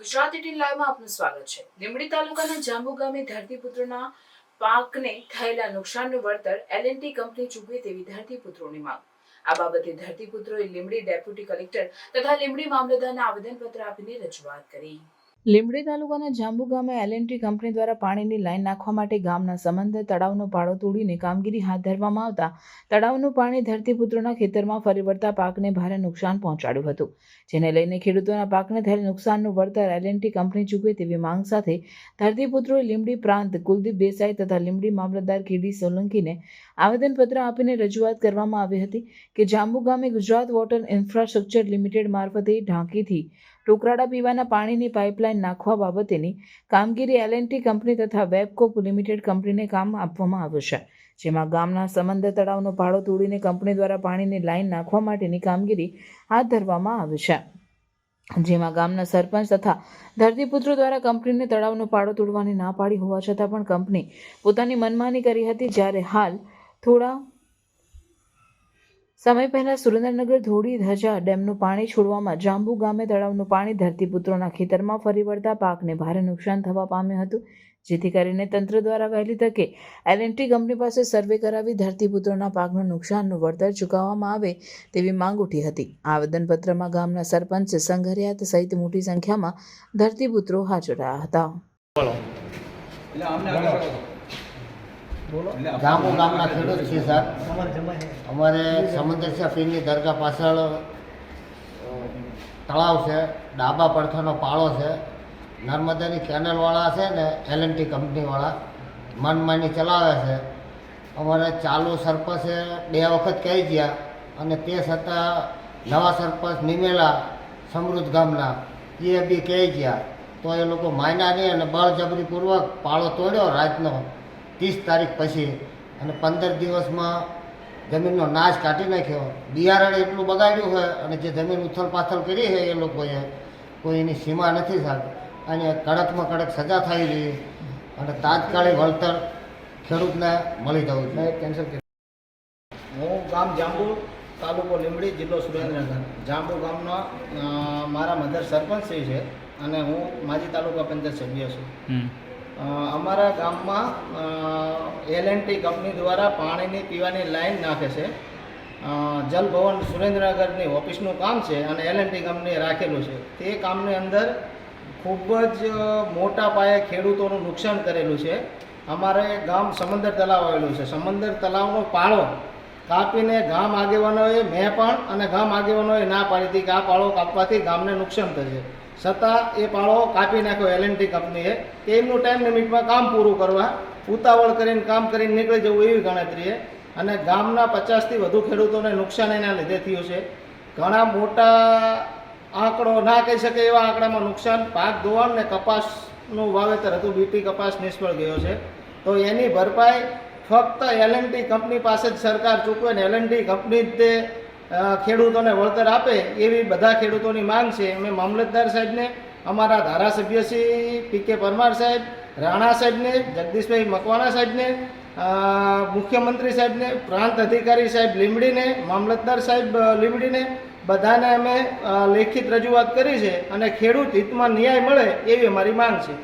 Gujarat eighteen લાઈવમાં આપનું સ્વાગત છે. લીંબડી તાલુકાના જાંબુ ગામે ધરતીપુત્રના પાકને થયેલા નુકસાનનું વળતર એલએનટી કંપની ચૂકવે તેવી ધરતીપુત્રોની માંગ. આ બાબતે ધરતીપુત્રોએ લીંબડી ડેપ્યુટી કલેક્ટર તથા લીંબડી મામલતદારના આવેદનપત્ર આપીને રજૂઆત કરી. લીંબડી તાલુકાના જાંબુ ગામે એલએનટી કંપની દ્વારા પાણીની લાઈન નાખવા માટે ગામના સંબંધે તળાવનો પાળો તોડીને કામગીરી હાથ ધરવામાં આવતા તળાવનું પાણી ધરતીપુત્રોના ખેતરમાં ફરી વળતા પાકને ભારે નુકસાન પહોંચાડ્યું હતું. જેને લઈને ખેડૂતોના પાકને થયેલ નુકસાનનું વળતર એલએનટી કંપની ચૂકવે તેવી માંગ સાથે ધરતીપુત્રોએ લીંબડી પ્રાંત, કુલદીપ દેસાઈ તથા લીંબડી મામલતદાર કેડી સોલંકીને આવેદનપત્ર આપીને રજૂઆત કરવામાં આવી હતી કે જાંબુ ગામે ગુજરાત વોટર ઇન્ફ્રાસ્ટ્રક્ચર લિમિટેડ મારફતે ઢાંકીથી ટોકરાડા પીવાના પાણીની પાઇપલાઇન નાખવા બાબતેની કામગીરી એલએનટી કંપની તથા વેબકોપ લિમિટેડ કંપનીને કામ આપવામાં આવશે જેમાં ગામના સમંદર તળાવનો ભાડો તોડીને કંપની દ્વારા પાણીની લાઇન નાખવા માટેની કામગીરી હાથ ધરવામાં આવી છે. જેમાં ગામના સરપંચ તથા ધરતીપુત્રો દ્વારા કંપનીને તળાવનો પાળો તોડવાની ના પાડી હોવા છતાં પણ કંપની પોતાની મનમાની કરી હતી જ્યારે હાલ થોડા સમય પહેલા સુરેન્દ્રનગર ધોળી ધજા ડેમનું પાણી છોડવામાં જાંબુ ગામે તળાવનું પાણી ધરતીપુત્રોના ખેતરમાં ફરી વળતા પાકને ભારે નુકસાન થવા પામ્યું હતું. જેથી કરીને તંત્ર દ્વારા વહેલી તકે એલએનટી કંપની પાસે સર્વે કરાવી ધરતીપુત્રોના પાકનું નુકસાનનું વળતર ચૂકવવામાં આવે તેવી માંગ ઉઠી હતી. આવેદનપત્રમાં ગામના સરપંચ સંઘરિયાત સહિત મોટી સંખ્યામાં ધરતીપુત્રો હાજર રહ્યા હતા. જાંબુ ગામના ખેડૂત છીએ સર અમારે સમંદરસિંહ પીરની દરગાહ પાછળ તળાવ છે ડાબા પડથાનો પાળો છે. નર્મદાની કેનલવાળા છે ને એલ એન્ડ ટી કંપનીવાળા મનમાની ચલાવે છે. અમારે ચાલુ સરપંચે બે વખત કહી ગયા અને તે છતાં નવા સરપંચ નિમેલા સમૃદ્ધ ગામના એ બી કહી ગયા. તો એ લોકો માન્યા નહીં અને બળજબરીપૂર્વક પાળો તોડ્યો રાતનો. ત્રીસ તારીખ પછી અને પંદર દિવસમાં જમીનનો નાશ કાઢી નાખ્યો. બિયારણ એટલું બગાડ્યું હોય અને જે જમીન ઉથલ પાથલ કરી છે એ લોકોએ કોઈ એની સીમા નથી સાહેબ. અને કડકમાં કડક સજા થઈ રહી અને તાત્કાલિક વળતર ખેડૂતને મળી જવું જોઈએ. કેન્સલ હું ગામ જાંબુ તાલુકો લીંબડી જિલ્લો સુરેન્દ્રનગર. જાંબુ ગામના મારા મધર સરપંચ શ્રી છે અને હું માજી તાલુકા પંચાયત સભ્ય છું. અમારા ગામમાં એલ એન્ડ ટી કંપની દ્વારા પાણીની પીવાની લાઈન નાખે છે. જલભવન સુરેન્દ્રનગરની ઓફિસનું કામ છે અને એલ એન્ડ ટી કંપનીએ રાખેલું છે. તે કામની અંદર ખૂબ જ મોટા પાયે ખેડૂતોનું નુકસાન કરેલું છે. અમારે ગામ સમંદર તલાવ આવેલું છે. સમંદર તલાવનો પાળો કાપીને ગામ આગેવાનોએ મેં પણ અને ગામ આગેવાનોએ ના પાડી હતી કે આ પાળો કાપવાથી ગામને નુકસાન થશે. છતાં એ પાળો કાપી નાખ્યો એલએનટી કંપનીએ કે એમનું ટાઈમ લિમિટમાં કામ પૂરું કરવા, ઉતાવળ કરીને કામ કરીને નીકળી જવું એવી ગણતરીએ અને ગામના પચાસથી વધુ ખેડૂતોને નુકસાન એના લીધે થયું છે. ઘણા મોટા આંકડો ના કહી શકે એવા આંકડામાં નુકસાન. પાક ધોવાણ ને કપાસનું વાવેતર હતું બીટી કપાસ નિષ્ફળ ગયો છે. તો એની ભરપાઈ ફક્ત એલએનટી કંપની પાસે જ સરકાર ચૂકવે ને એલએનટી કંપની જ તે ખેડૂતોને વળતર આપે એવી બધા ખેડૂતોની માંગ છે. અમે મામલતદાર સાહેબને, અમારા ધારાસભ્ય શ્રી પી કે પરમાર સાહેબ, રાણા સાહેબને, જગદીશભાઈ મકવાણા સાહેબને મુખ્યમંત્રી સાહેબને, પ્રાંત અધિકારી સાહેબ લીમડીને મામલતદાર સાહેબ લીમડીને બધાને અમે લેખિત રજૂઆત કરી છે અને ખેડૂત હિતમાં ન્યાય મળે એવી અમારી માંગ છે.